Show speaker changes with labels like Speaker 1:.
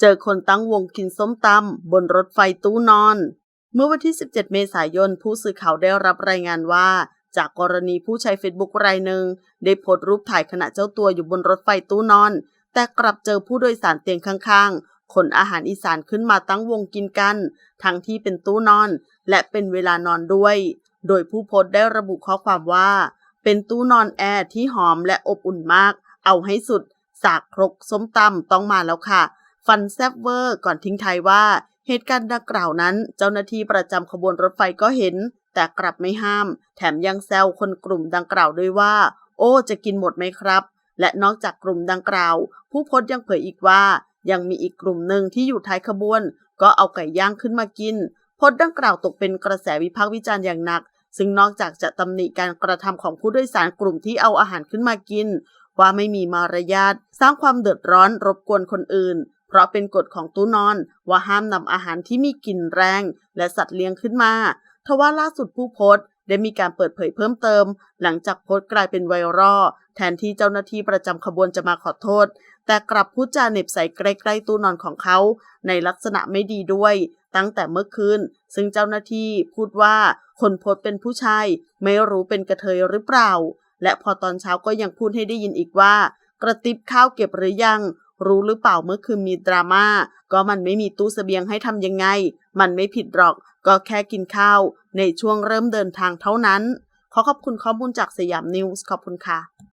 Speaker 1: เจอคนตั้งวงกินส้มตำบนรถไฟตู้นอน เมื่อวันที่ 17 เมษายน ผู้สื่อข่าวได้รับรายงานว่า จากกรณีผู้ใช้เฟซบุ๊กรายหนึ่งได้โพสต์รูปถ่ายขณะเจ้าตัวอยู่บนรถไฟตู้นอน แต่กลับเจอผู้โดยสารเตียงข้างๆ ขนอาหารอีสานขึ้นมาตั้งวงกินกัน ทั้งที่เป็นตู้นอน และเป็นเวลานอนด้วย โดยผู้โพสต์ได้ระบุข้อความว่า เป็นตู้นอนแอร์ที่หอมและอบอุ่นมาก เอาให้สุด สากครกส้มตำต้องมาแล้วค่ะ ฟันแซบเวอร์ก่อนทิ้งท้ายว่า เหตุการณ์ดังกล่าวนั้น เจ้าหน้าที่ประจำขบวนรถไฟก็เห็น แต่กลับไม่ห้าม แถมยังแซวคนกลุ่มดังกล่าวด้วยว่า โอ้จะกินหมดไหมครับ และนอกจากกลุ่มดังกล่าว ผู้โพสต์ยังเผยอีกว่า ยังมีอีกกลุ่มหนึ่งที่อยู่ท้ายขบวน ก็เอาไก่ย่างขึ้นมากินโพสต์ดังกล่าวตกเป็นกระแสวิพากษ์วิจารณ์อย่างหนัก ซึ่งนอกจากจะตำหนิการกระทำของผู้โดยสารกลุ่มที่เอาอาหารขึ้นมากิน ว่าไม่มีมารยาทสร้างความเดือดร้อนรบกวนคนอื่น ราะเป็นกฎของตู้นอนว่าห้ามนำอาหารที่มีกลิ่นแรง และสัตว์เลี้ยงขึ้นมา ทว่าล่าสุดผู้โพสต์ได้มีการเปิดเผยเพิ่มเติม หลังจากโพสต์กลายเป็นไวรัลแทนที่เจ้าหน้าที่ประจำขบวนจะมาขอโทษ แต่กลับพูดจาเน็บใส่ใกล้ๆตู้นอนของเขา ในลักษณะไม่ดีด้วย ตั้งแต่เมื่อคืนซึ่งเจ้าหน้าที่พูดว่าคนโพสต์เป็นผู้ชายไม่รู้เป็นกระเทยหรือเปล่า และพอตอนเช้าก็ยังพูดให้ได้ยินอีกว่า กระติบข้าวเก็บหรือยัง รู้หรือเปล่าเมื่อคืนมีดราม่าก็มันไม่มีตู้เสบียงให้ทำยังไง มันไม่ผิดหรอก ก็แค่กินข้าว ในช่วงเริ่มเดินทางเท่านั้น ขอขอบคุณข้อมูลจากสยามนิวส์ขอบคุณค่ะ